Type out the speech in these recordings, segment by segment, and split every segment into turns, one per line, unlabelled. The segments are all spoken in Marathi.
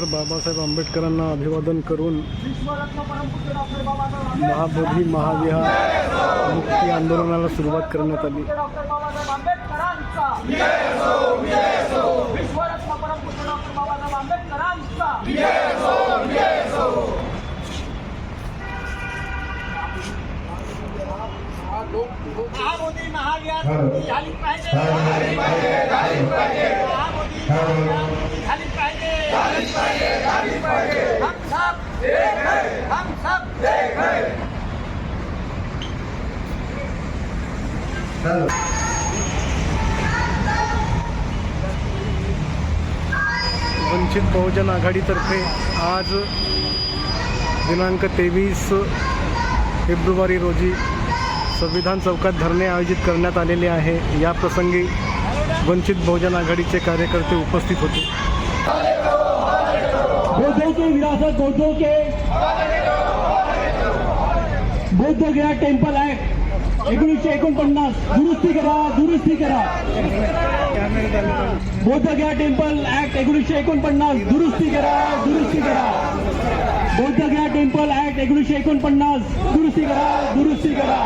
डॉक्टर बाबासाहेब आंबेडकरांना अभिवादन करून महाबोधी महाविहार मुक्ती आंदोलनाला सुरुवात करण्यात आली
महाविहार झाली पाहिजे महामोदी
वंचित बहुजन आघाडीतर्फे आज दिनांक तेवीस फेब्रुवारी रोजी संविधान चौकात धरणे आयोजित करण्यात आलेले आहे. या प्रसंगी वंचित बहुजन आघाडीचे कार्यकर्ते उपस्थित होते.
बौद्धों की विरासत बौद्धों के बौद्ध गया टेंपल ऍक्ट एकोणीसशे एकोणपन्नास दुरुस्ती करा दुरुस्ती करा बौद्ध गया टेंपल ऍक्ट एकोणीसशे एकोणपन्नास दुरुस्ती करा दुरुस्ती करा बौद्ध गया टेंपल ऍक्ट एकोणीसशे एकोणपन्नास दुरुस्ती करा दुरुस्ती करा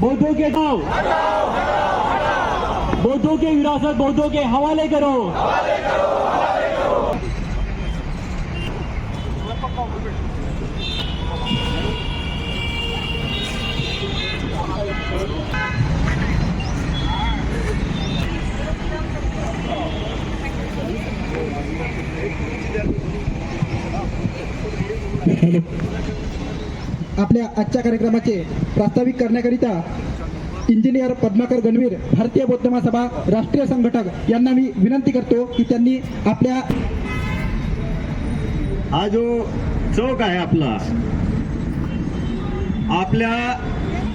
बौद्धों के नाव बौद्धों के विरासत, बौद्धों के हवाले करो।
आपल्या आजच्या कार्यक्रमाचे प्रास्ताविक करण्याकरिता इंजिनियर पद्माकर गणवीर भारतीय बौद्ध महासभा राष्ट्रीय संघटक यांना मी विनंती करतो की त्यांनी आपल्या
हा जो चौक आहे आपला आपल्या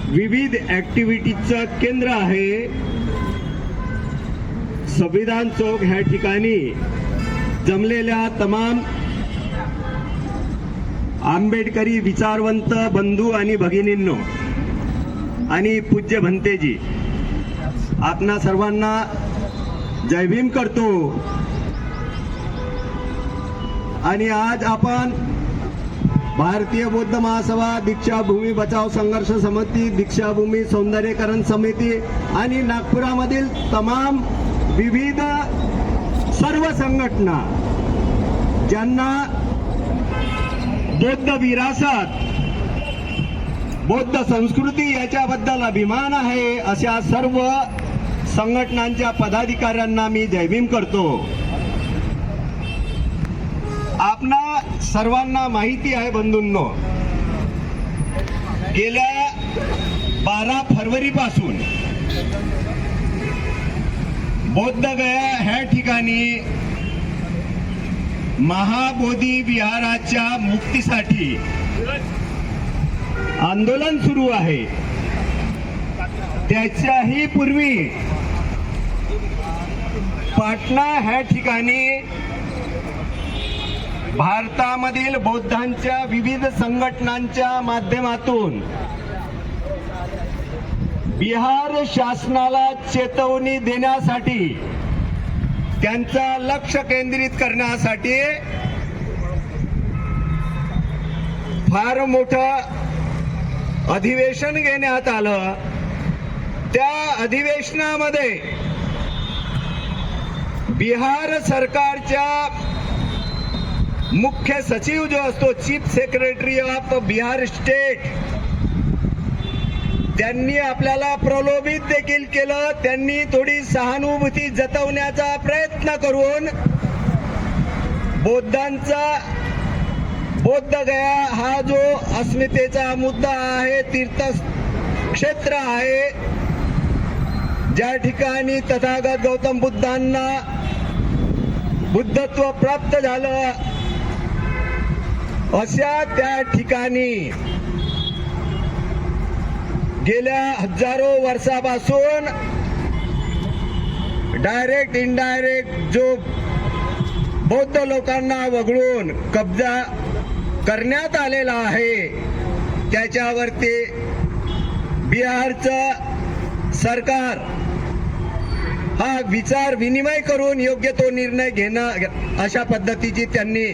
विविध ऍक्टिव्हिटीचं केंद्र आहे. संविधान चौक ह्या ठिकाणी जमलेल्या तमाम आंबेडकरी विचारवंत बंधू आणि भगिनींनो आणि पूज्य भंतेजी आपणा सर्वांना जय भीम करतो. आणि आज आपण भारतीय बौद्ध महासभा दीक्षाभूमी बचाव संघर्ष समिती दीक्षाभूमी सौंदर्यकरण समिती आणि नागपुरामधील तमाम विविध सर्व संघटना ज्यांना बौद्ध विरासत बौद्ध संस्कृती याच्याबद्दल अभिमान आहे अशा सर्व संघटनांच्या पदाधिकाऱ्यांना मी जयभीम करतो. आपणा सर्वांना माहिती आहे बंधूंनो गेल्या बारा फरवरी पासून बौद्ध गया ह्या ठिकाणी महाबोधी विहाराच्या मुक्तीसाठी आंदोलन सुरू आहे. त्याच्याही पूर्वी पाटणा ह्या ठिकाणी भारतामधील बौद्धांच्या विविध संघटनांच्या माध्यमातून बिहार शासनाला चेतवणी देण्यासाठी त्यांचा लक्ष केंद्रित करण्यासाठी फार मोठं अधिवेशन घेण्यात आलं. त्या अधिवेशनामध्ये बिहार सरकारच्या मुख्य सचिव जो असतो chief secretary of Bihar state त्यांनी आपल्याला प्रलोभित देखील केलं. त्यांनी थोडी सहानुभूती जतवण्याचा प्रयत्न करून बौद्धांचा बौद्ध गया हा जो अस्मितेचा मुद्दा आहे तीर्थ क्षेत्र आहे ज्या ठिकाणी तथागत गौतम बुद्धांना बुद्धत्व प्राप्त झालं अशा त्या ठिकाणी गेल्या हजारो वर्षापासून डायरेक्ट इनडायरेक्ट जो बौद्ध लोकांना वगळून कब्जा करण्यात आलेला आहे. त्याच्यावरती बिहारचं सरकार हा विचार विनिमय करून योग्य तो निर्णय घेणं अशा पद्धतीची त्यांनी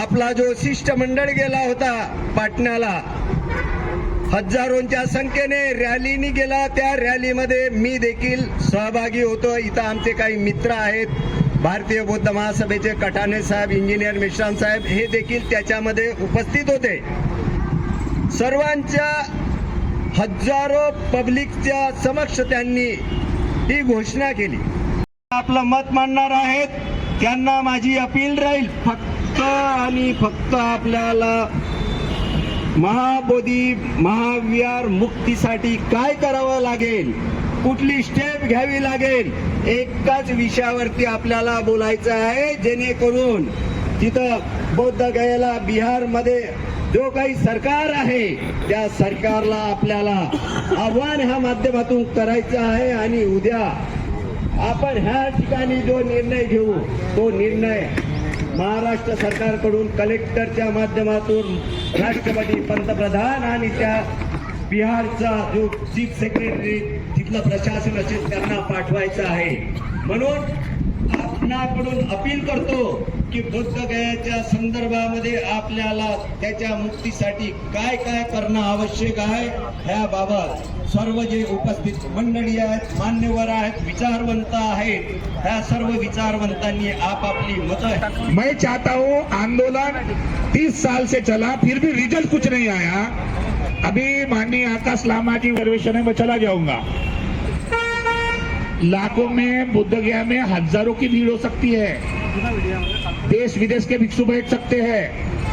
आपला जो शिष्टमंडळ गेला होता पाटण्याला हजारोंच्या संख्येने रॅलीनी गेला त्या रॅलीमध्ये मी देखील सहभागी होतो. इथं आमचे काही मित्र आहेत. भारतीय बौद्ध महासभेचे कटाणे साहेब इंजिनियर मिश्राम साहेब हे देखील त्याच्यामध्ये उपस्थित होते. सर्वांच्या हजारो पब्लिकच्या समक्ष त्यांनी ही घोषणा केली. आपलं मत मांडणार आहेत. त्यांना माझी अपील राहील. फक्त आणि फक्त आपल्याला महाबोधी महाविहार मुक्तीसाठी काय करावं लागेल? कुठली स्टेप घ्यावी लागेल? एकाच विषयावरती आपल्याला बोलायचं आहे जेणेकरून तिथं बौद्ध गयाला बिहारमध्ये जो काही सरकार आहे त्या सरकारला आपल्याला आव्हान ह्या माध्यमातून करायचं आहे आणि उद्या आपण ह्या ठिकाणी जो निर्णय घेऊ तो निर्णय महाराष्ट्र सरकारकडून कलेक्टरच्या माध्यमातून राष्ट्रपती पंतप्रधान आणि त्या बिहारचा जो चीफ सेक्रेटरी तिथलं प्रशासन असेल त्यांना पाठवायचं आहे. म्हणून आपणाकडून अपील करतो की बुद्ध गयाच्या संदर्भामध्ये आपल्याला त्याच्या मुक्तीसाठी काय काय करणं आवश्यक आहे ह्याबाबत सर्व जे उपस्थित मंडळी आहेत मान्यवर आहेत विचारवंत आहेत ह्या सर्व विचारवंतांनी आपापली मतं
मैं चाहता हूँ आंदोलन तीस साल से चला फिर भी रिजल्ट कुछ नहीं आया। अभी माननीय आकाश लामा जी सर्वेक्षण में चला जाऊंगा। लाखों में बुद्ध गया में हजारों की भीड़ हो सकती है। देश विदेश के भिक्षु बैठ सकते हैं।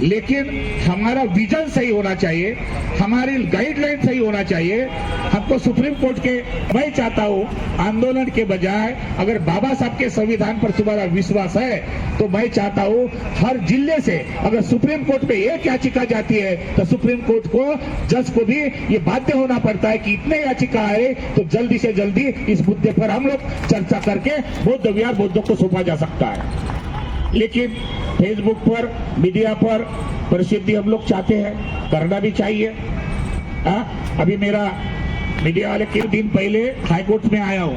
लेकिन हमारा विजन सही होना चाहिए, हमारी गाइडलाइन सही होना चाहिए। हमको सुप्रीम कोर्ट के, मैं चाहता हूँ, आंदोलन के बजाय अगर बाबा साहब के संविधान पर तुम्हारा विश्वास है तो मैं चाहता हूँ हर ज़िले से अगर सुप्रीम कोर्ट में एक याचिका जाती है तो सुप्रीम कोर्ट को, जज को भी ये बाध्य होना पड़ता है कि इतने याचिका आए तो जल्दी से जल्दी इस मुद्दे पर हम लोग चर्चा करके बौद्ध विहार बौद्धों को सौंपा जा सकता है। लेकिन फेसबुक पर मीडिया पर प्रसिद्धि हम लोग चाहते हैं। करना भी चाहिए। आ? अभी मेरा मीडिया वाले कुछ दिन पहले हाई कोर्ट में आया हूँ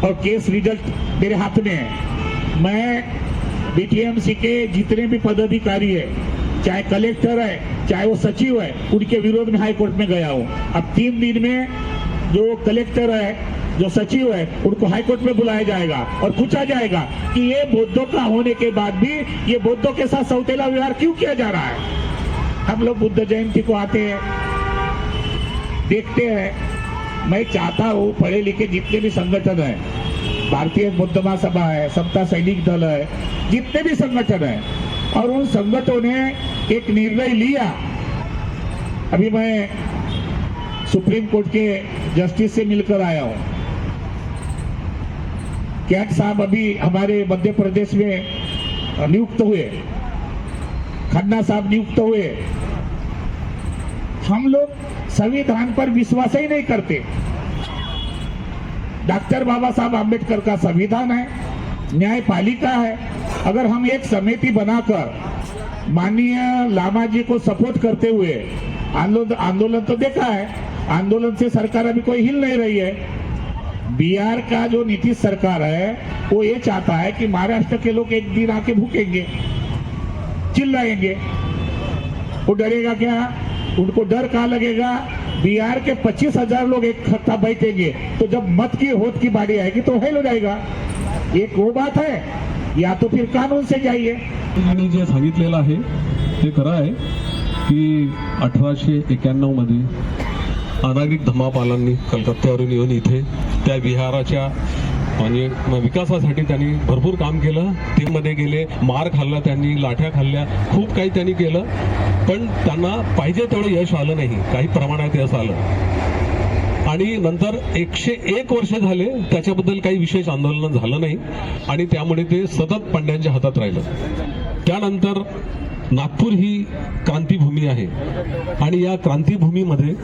और केस रिज़ल्ट मेरे हाथ में है। मैं बीटीएमसी के जितने भी पदाधिकारी है, चाहे कलेक्टर है, चाहे वो सचिव है, उनके विरोध में हाईकोर्ट में गया हूँ। अब तीन दिन में जो कलेक्टर है जो सचिव है उनको हाईकोर्ट में बुलाया जाएगा और पूछा जाएगा कि ये बौद्धों का होने के बाद भी ये बौद्धों के साथ सौतेला व्यवहार क्यों किया जा रहा है? हम लोग बुद्ध जयंती को आते हैं, देखते हैं। मैं चाहता हूँ, पढ़े लिखे जितने भी संगठन है, भारतीय बौद्ध महासभा है समता सैनिक दल है, जितने भी संगठन है, और उन संगठनों ने एक निर्णय लिया। अभी मैं सुप्रीम कोर्ट के जस्टिस से मिलकर आया हूँ। कैट साहब अभी हमारे मध्य प्रदेश में नियुक्त हुए। खन्ना साहब नियुक्त हुए। हम लोग संविधान पर विश्वास ही नहीं करते। डॉक्टर बाबा साहब आम्बेडकर का संविधान है, न्यायपालिका है। अगर हम एक समिति बनाकर माननीय लामा जी को सपोर्ट करते हुए आंदोलन आंदोलन तो देखा है, आंदोलन से सरकार अभी कोई हिल नहीं रही है। बिहार का जो नीतीश सरकार है, वो ये चाहता है कि महाराष्ट्र के लोग एक दिन आके भूखेंगे, चिल्लाएँगे। वो डरेगा क्या? उनको डर कहाँ लगेगा? बिहार के पच्चीस हज़ार लोग एक खत्ता बैठेंगे तो जब मत की होत की बारी आएगी तो हेल हो जाएगा। एक वो बात है, या तो फिर कानून से जाइए।
त्यांनी जे सांगितलेलं आहे, ते खरं आहे, की अठराशे एक्याण्णवमध्ये अनागिक धमापालांनी कलकत्त्यावरून येऊन इथे त्या विहाराच्या म्हणजे विकासासाठी त्यांनी भरपूर काम केलं. ते गेले मार खाल्ला त्यांनी लाठ्या खाल्ल्या खूप काही त्यांनी केलं. पण त्यांना पाहिजे तेवढं यश आलं नाही. काही प्रमाणात यश आलं. आणि नंतर एकशे एक वर्ष झाले त्याच्याबद्दल काही विशेष आंदोलन झालं नाही. आणि त्यामुळे ते सतत पांड्यांच्या हातात राहिलं. त्यानंतर नागपूर ही क्रांतीभूमी आहे. आणि या क्रांतीभूमीमध्ये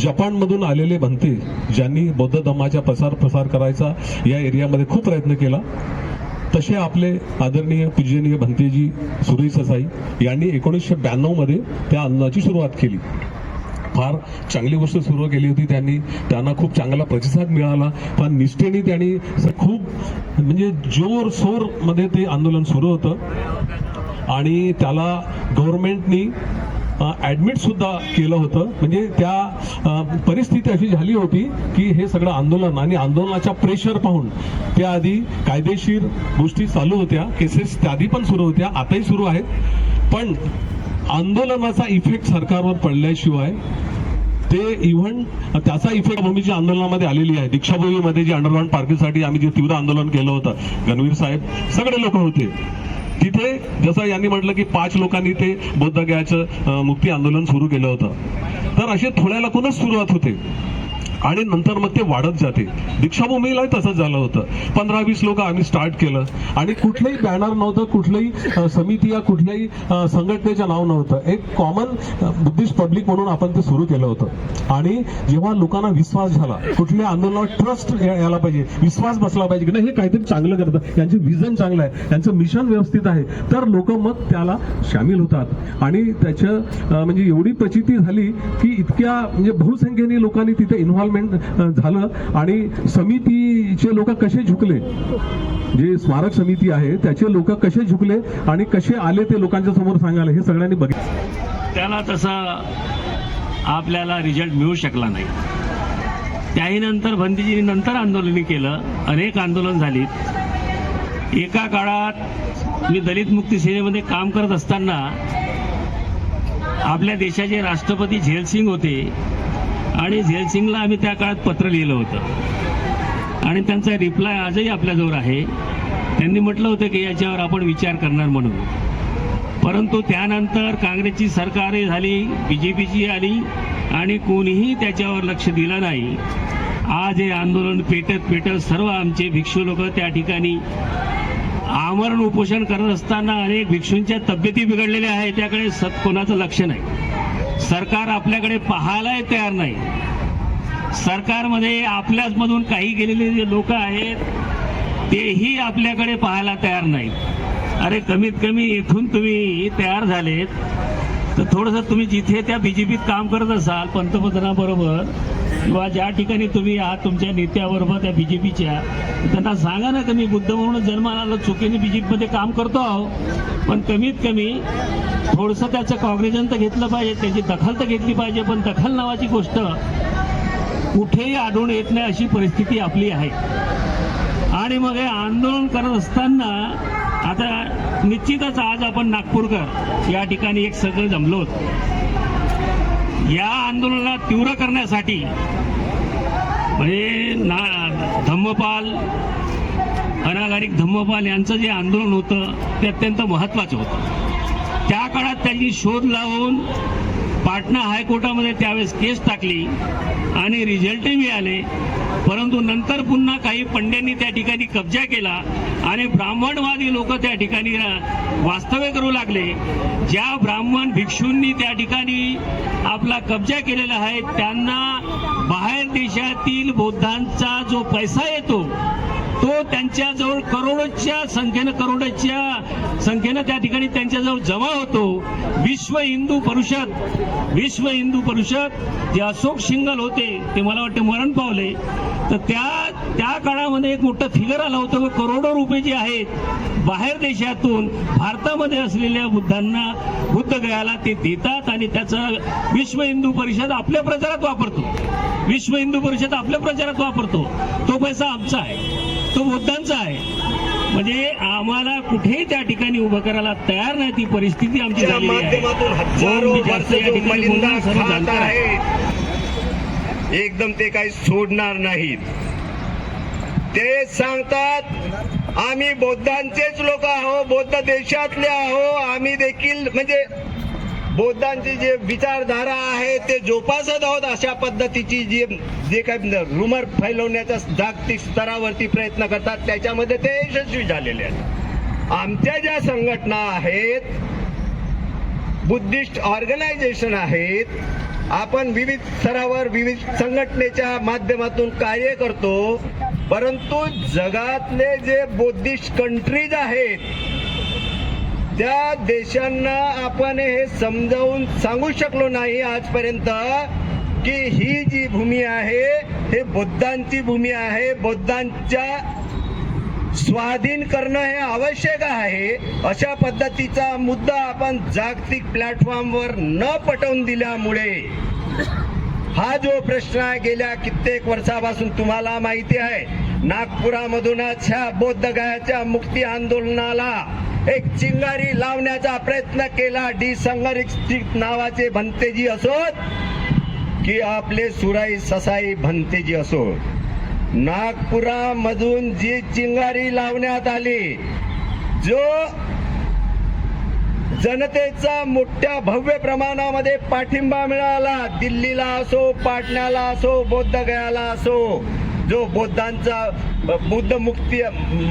जपानमधून आलेले भंते ज्यांनी बौद्ध धर्माचा प्रसार प्रसार करायचा या एरियामध्ये खूप प्रयत्न केला तसे आपले आदरणीय पूजनीय भंतेजी सुरेश ससाई यांनी एकोणीसशे ब्याण्णवमध्ये त्या अन्नाची सुरुवात केली. फार चांगली गोष्ट सुरू केली होती त्यांनी त्यांना खूप चांगला प्रतिसाद मिळाला पण निष्ठेने त्यांनी खूप म्हणजे जोर सोरमध्ये ते आंदोलन सुरू होतं. आणि त्याला गव्हर्नमेंटनी ॲडमिटसुद्धा केलं होतं. म्हणजे त्या परिस्थिती अशी झाली होती की हे सगळं आंदोलन आणि आंदोलनाच्या प्रेशर पाहून त्याआधी कायदेशीर गोष्टी चालू होत्या. केसेस त्याआधी पण सुरू होत्या आताही सुरू आहेत. पण आंदोलनाचा इफेक्ट सरकारवर पडल्याशिवाय ते इव्हन त्याचा इफेक्ट भूमीच्या आंदोलनामध्ये आलेली आहे. दीक्षाभूमीमध्ये जे अंडरग्राऊंड पार्किंगसाठी आम्ही जे तीव्र आंदोलन केलं होतं गणवीर साहेब सगळे लोक होते. तिथे जसं यांनी म्हटलं की पाच लोकांनी ते बौद्ध गयाचं मुक्ती आंदोलन सुरू केलं होतं. तर असे थोड्या लाखूनच सुरुवात होते? आणि नंतर मग ते वाढत जाते. दीक्षाभूमीलाही तसंच झालं होतं. पंधरा वीस लोक आम्ही स्टार्ट केलं. आणि कुठलंही बॅनर नव्हतं कुठलंही समिती या कुठल्याही संघटनेचं नाव नव्हतं. एक कॉमन बुद्धिस्ट पब्लिक म्हणून आपण ते सुरू केलं होतं. आणि जेव्हा लोकांना विश्वास झाला कुठल्या आंदोलनावर ट्रस्ट यायला पाहिजे विश्वास बसला पाहिजे की नाही हे काहीतरी चांगलं करतं. यांचे विजन चांगलं आहे. यांचं मिशन व्यवस्थित आहे. तर लोक मग त्याला सामील होतात. आणि त्याच्या म्हणजे एवढी प्रचिती झाली की इतक्या म्हणजे बहुसंख्येने लोकांनी तिथे इन्व्हॉल्व इन्व्हॉल्वमेंट झालं आणि समितीचे लोक कसे झुकले? जे स्मारक समिती आहे त्याचे लोक कसे झुकले आणि कसे आले ते लोकांच्या समोर सांगायला हे सगळ्यांनी बघितलं.
त्याला तसा आपल्याला रिझल्ट मिळू शकला नाही. त्याही नंतर भंतीजींनी नंतर आंदोलने केलं अनेक आंदोलन झाली. एका काळात मी दलित मुक्ती सेनेमध्ये काम करत असताना आपल्या देशाचे राष्ट्रपती झेलसिंग होते. आणि झेलसिंगला आम्ही त्या काळात पत्र लिहिलं होतं. आणि त्यांचा रिप्लाय आजही आपल्याजवळ आहे. त्यांनी म्हटलं होतं की याच्यावर आपण विचार करणार म्हणून. परंतु त्यानंतर काँग्रेसची सरकारही झाली बी जे पीची आली आणि कोणीही त्याच्यावर लक्ष दिलं नाही. आज हे आंदोलन पेटत पेटत सर्व आमचे भिक्षू लोक त्या ठिकाणी आमरण उपोषण करत असताना अनेक भिक्षूंच्या तब्येती बिघडलेल्या आहेत. त्याकडे सत कोणाचं लक्ष नाही. सरकार आपल्याकडे पाहायलाही तयार नाही. सरकारमध्ये आपल्याच मधून काही गेलेले जे लोक आहेत तेही आपल्याकडे पाहायला तयार नाहीत. अरे कमीत कमी इथून तुम्ही तयार झालेत. तर थोडंसं तुम्ही जिथे त्या बीजेपीत काम करत असाल पंतप्रधानाबरोबर किंवा ज्या ठिकाणी तुम्ही आहात तुमच्या नेत्याबरोबर त्या बीजेपीच्या त्यांना सांगा ना कमी बुद्ध म्हणून जन्माला आलो चुकीने बीजेपीमध्ये काम करतो आहो. पण कमीत कमी थोडंसं त्याचं कॉग्रेजन तर घेतलं पाहिजे त्याची दखल तर घेतली पाहिजे पण दखल नावाची गोष्ट कुठेही आढळून येत नाही अशी परिस्थिती आपली आहे. आणि मग हे आंदोलन करत असताना आता निश्चितच आज आपण नागपूरकर या ठिकाणी एक सगळं जमलो या आंदोलनाला तीव्र करण्यासाठी म्हणजे ना धम्मपाल अनागारिक धम्मपाल यांचं जे आंदोलन होतं ते अत्यंत महत्त्वाचं होतं. काळात त्यांनी शोध लावून पाटणा हायकोर्टामध्ये त्यावेळेस केस टाकली आणि रिझल्टही मिळाले. परंतु नंतर पुन्हा काही पंड्यांनी त्या ठिकाणी कब्जा केला आणि ब्राह्मणवादी लोक त्या ठिकाणी वास्तव्य करू लागले. ज्या ब्राह्मण भिक्षूंनी त्या ठिकाणी आपला कब्जा केलेला आहे त्यांना बाहेर देशातील बौद्धांचा जो पैसा येतो तो त्यांच्याजवळ करोडोच्या संख्येनं करोडोच्या संख्येनं त्या ठिकाणी त्यांच्याजवळ जमा होतो. विश्व हिंदू परिषद विश्व हिंदू परिषद जे अशोक शिंगल होते ते मला वाटते मरण पावले. तर त्या त्या काळामध्ये एक मोठं फिगर आलं होतं की करोडो रुपये जे आहेत बाहेर देशातून भारतामध्ये असलेल्या बुद्धांना बुद्ध गयाला ते देतात आणि त्याचं विश्व हिंदू परिषद आपल्या प्रचारात वापरतो. विश्व हिंदू परिषद आपल्या प्रचारात वापरतो. तो पैसा आमचा आहे. तो बुद्धांचा आहे. म्हणजे आम्हाला कुठेही त्या ठिकाणी उभं करायला तयार नाही ती परिस्थिती आमची झालेली. आहे.
एकदम ते काही सोडणार नाहीत. ते सांगतात आम्ही बौद्धांचेच लोक आहो बौद्ध देशातले आहो आम्ही देखील म्हणजे बौद्धांची जे विचारधारा आहे ते जोपासत आहोत अशा पद्धतीची जी जे काही रुमर फैलवण्याचा जागतिक स्तरावरती प्रयत्न करतात त्याच्यामध्ये ते यशस्वी झालेले आहेत. आमच्या ज्या संघटना आहेत बुद्धिस्ट ऑर्गनायझेशन आहेत आपण विविध स्तरावर विविध संघटनेच्या माध्यमातून कार्य करतो परंतु जगातले जे बौद्धिस्ट कंट्रीज आहेत त्या देशांना आपण हे समजावून सांगू शकलो नाही आजपर्यंत की ही जी भूमी आहे हे बुद्धांची भूमी आहे बुद्धांच्या स्वाधीन करणं हे आवश्यक आहे अशा पद्धतीचा मुद्दा आपण जागतिक प्लॅटफॉर्मवर न पटवून दिल्यामुळे हा जो प्रश्न आहे गेल्या कित्येक वर्षापासून तुम्हाला माहिती आहे नागपुरामधूनच ह्या बौद्धगयाच्या मुक्ती आंदोलनाला एक चिंगारी लावण्याचा प्रयत्न केला. डी संघरित नावाचे भंतेजी असोत की आपले सुराई ससाई भंतेजी असोत. नागपुरामधून जी चिंगारी लावण्यात आली जो जनतेचा मोठ्या भव्य प्रमाणामध्ये पाठिंबा मिळाला. दिल्लीला असो पाटण्याला असो बौद्धगयाला असो जो बौद्धांचा बुद्ध मुक्ती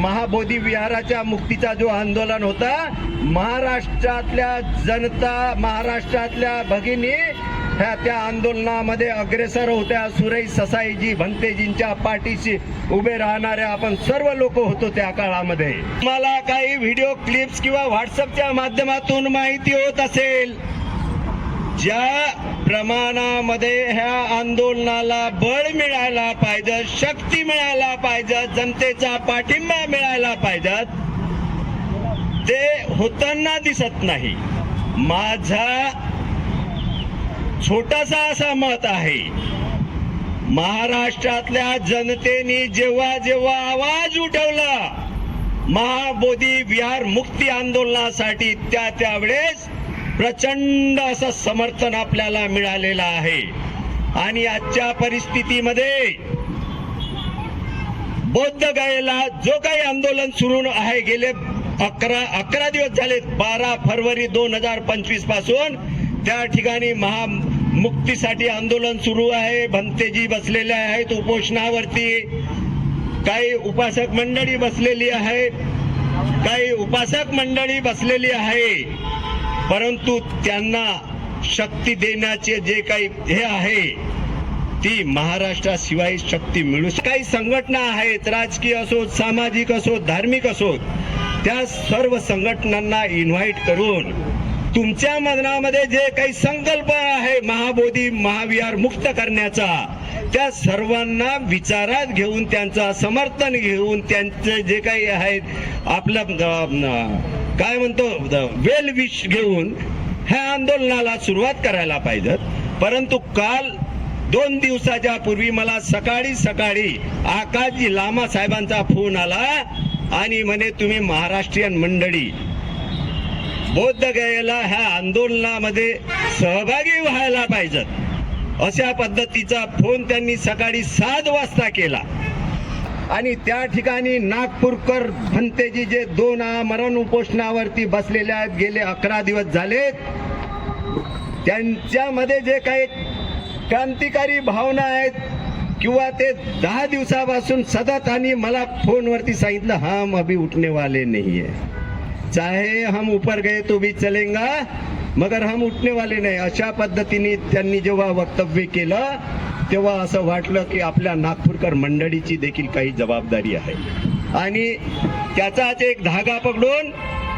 महाबोधी विहाराच्या मुक्तीचा जो आंदोलन होता महाराष्ट्रातल्या जनता महाराष्ट्रातल्या भगिनी ह्या त्या आंदोलनामध्ये अग्रेसर होत्या. सुरई ससाईजी भंतेजींच्या पाठीशी उभे राहणारे आपण सर्व लोक होतो त्या काळामध्ये. मला काही व्हिडिओ क्लिप्स किंवा व्हॉट्सअपच्या माध्यमातून माहिती होत असेल ज्या प्रमाणामध्ये ह्या आंदोलनाला बळ मिळायला पाहिजे शक्ती मिळायला पाहिजे जनतेचा पाठिंबा मिळायला पाहिजे. ते होताना दिसत नाही. माझा छोटासा असा मत आहे. महाराष्ट्रातल्या जनतेने जेव्हा जेव्हा आवाज उठवला महाबोधी विहार मुक्ती आंदोलनासाठी त्या त्यावेळेस प्रचंड असं समर्थन आपल्याला मिळालेलं आहे. आणि आजच्या परिस्थितीमध्ये बौद्ध गायला जो काही आंदोलन सुरू आहे गेले अकरा अकरा दिवस झाले बारा फरवरी दोन हजार पंचवीसपासून त्या ठिकाणी महा मुक्तीसाठी आंदोलन सुरू आहे. भंतेजी बसलेले आहेत उपोषणावरती. काही उपासक मंडळी बसलेली आहे. काही उपासक मंडळी बसलेली आहे. परंतु त्यांना शक्ती देण्याचे जे काही हे आहे ती महाराष्ट्राशिवाय शक्ती मिळू काही संघटना आहेत राजकीय असोत सामाजिक असोत धार्मिक असोत त्या सर्व संघटनांना इन्व्हाइट करून तुमच्या मनामध्ये जे काही संकल्प आहे महाबोधी महाविहार मुक्त करण्याचा त्या सर्वांना विचारात घेऊन त्यांचा समर्थन घेऊन त्यांचे जे काही आहेत आपलं काय म्हणतो? वेल विश घेऊन ह्या आंदोलनाला सुरुवात करायला पाहिजे. परंतु काल दोन दिवसाच्या पूर्वी मला सकाळी सकाळी आकाशजी लामा साहेबांचा फोन आला आणि म्हणे तुम्ही महाराष्ट्रीयन मंडळी. बौद्ध गयेला ह्या आंदोलनामध्ये सहभागी व्हायला पाहिजेत. अशा पद्धतीचा फोन त्यांनी सकाळी सात वाजता केला. आणि त्या ठिकाणी नागपूरकर भंतेजी जे दोन मरण उपोषणावरती बसलेले आहेत गेले अकरा दिवस झालेत त्यांच्यामध्ये जे काही क्रांतिकारी भावना आहेत किंवा ते दहा दिवसापासून सतत आणि मला फोनवरती सांगितलं हम अभी उठने वाले नाही आहे चाहे हम ऊपर गए तो भी चलेगा मगर हम उठने वाले नाही. अशा पद्धतीने त्यांनी जेव्हा वक्तव्य केलं तेव्हा असं वाटलं की आपल्या नागपूरकर मंडळीची देखील काही जबाबदारी आहे. आणि त्याचाच एक धागा पकडून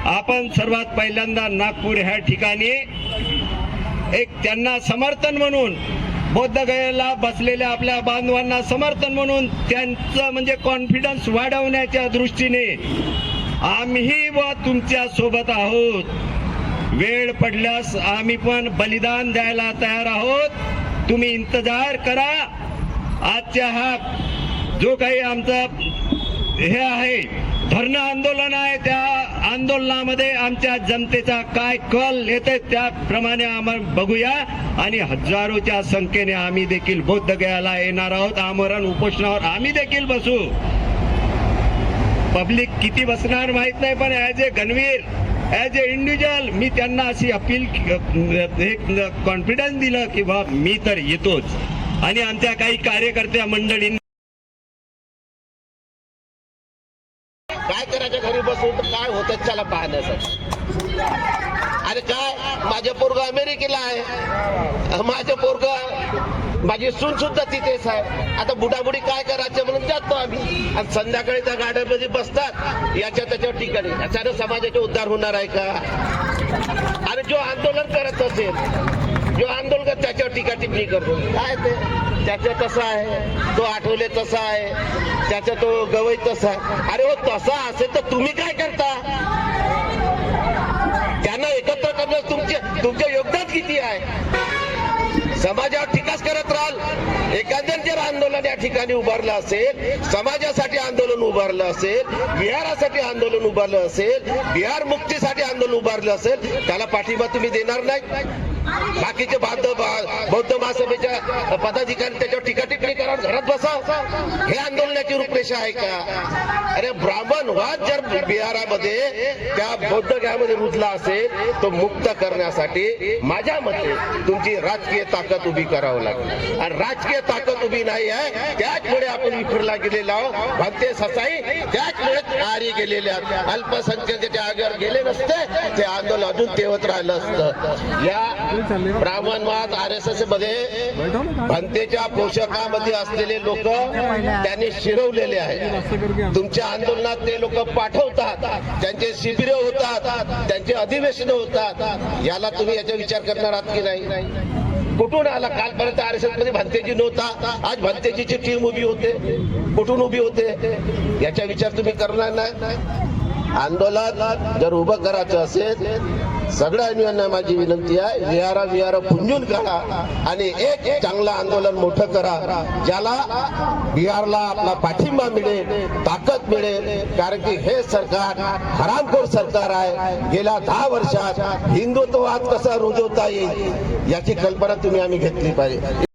आपण सर्वात पहिल्यांदा नागपूर ह्या ठिकाणी एक त्यांना समर्थन म्हणून बौद्धगयाला बसलेल्या आपल्या बांधवांना समर्थन म्हणून त्यांचं म्हणजे कॉन्फिडन्स वाढवण्याच्या दृष्टीने आम्ही व तुमच्यासोबत आहोत. वेळ पडल्यास आम्ही पण बलिदान द्यायला तयार आहोत. तुम्ही इंतजार करा. आजच्या हा जो काही आमचा हे आहे धरणं आंदोलन आहे त्या आंदोलनामध्ये आमच्या जनतेचा काय कल येते त्याप्रमाणे आम्हाला बघूया. आणि हजारोच्या संख्येने आम्ही देखील बौद्ध गयाला येणार आहोत. आमरण उपोषणावर आम्ही देखील बसू. पब्लिक किती बसणार माहीत नाही पण as a Ganvir as a individual मी त्यांना अशी अपील एक कॉन्फिडन्स दिलं की बा मी तर येतोच. आणि आमच्या काही कार्यकर्त्या मंडळींनी
काय करायच्या घरी बसून? तर काय होतं त्याला पाहण्यासाठी. अरे काय? माझं पोरग अमेरिकेला आहे. माझं पोरग माझी सून सुद्धा तिथेच आहे आता बुडाबुडी काय करायचं म्हणून जातो आम्ही. आणि संध्याकाळी त्या गाड्या मध्ये बसतात. याच्या त्याच्यावर ठिकाणी. अचानक समाजाचे उद्धार होणार आहे का? आणि जो आंदोलन करत असेल जो आंदोलन त्याच्यावर टीका टिप्पणी करतो. काय ते? त्याचं तसं आहे. तो आठवले तसा आहे. त्याचा तो गवई तसा आहे. अरे हो तसा असेल तर तुम्ही काय करता? त्यांना एकत्र करण्यास तुमचे तुमचे योगदान किती आहे? समाजावर टीकाच करत राहाल. एखाद्याने जर आंदोलन या ठिकाणी उभारलं असेल समाजासाठी आंदोलन उभारलं असेल बिहारासाठी आंदोलन उभारलं असेल बिहार मुक्तीसाठी आंदोलन उभारलं असेल त्याला पाठिंबा तुम्ही देणार नाही? बाकीचे बौद्ध बौद्ध महासभेच्या पदाधिकारी त्याच्यावर टीका टिप्पणी करा घरात बसा. हे आंदोलनाची रूपरेषा आहे का? अरे ब्राह्मणवाद जर बिहारामध्ये त्या बौद्ध गयामध्ये रुजला असेल तो मुक्त करण्यासाठी माझ्या मते तुमची राजकीय ताकद उभी करावं लागेल. आणि राजकीय ताकद उभी नाही आहे त्याचमुळे आपण विखुरला गेलेलो आहोत. भक्ते ससाई त्याचमुळे आरी गेलेले आहोत. अल्पसंख्याकाच्या आगर गेले नसते ते आंदोलन अजून तेवत राहिलं असतं. या ब्राह्मणवाद आर एस एसमध्ये भंतेच्या पोषकामध्ये असलेले लोक त्यांनी शिरवलेले आहेत. तुमच्या आंदोलनात ते लोक पाठवतात. त्यांचे शिबिरे होतात. त्यांचे अधिवेशन होतात. याला तुम्ही याचा विचार करणार आहात की नाही? कुठून आला? कालपर्यंत आर एस एसमध्ये भंतेजी नव्हता. आज भंतेजीची टीम उभी होते. कुठून उभी होते? याचा विचार तुम्ही करणार नाही? आंदोलन जर उभं करायचं असेल सगळ्या माझी विनंती आहे विहारा विहारा पुंजून करा आणि एक चांगलं आंदोलन मोठं करा ज्याला बिहारला आपला पाठिंबा मिळेल ताकद मिळेल. कारण की हे सरकार हरामखोर सरकार आहे. गेल्या दहा वर्षात हिंदुत्ववाद कसा रुजवता येईल याची कल्पना तुम्ही आम्ही घेतली पाहिजे.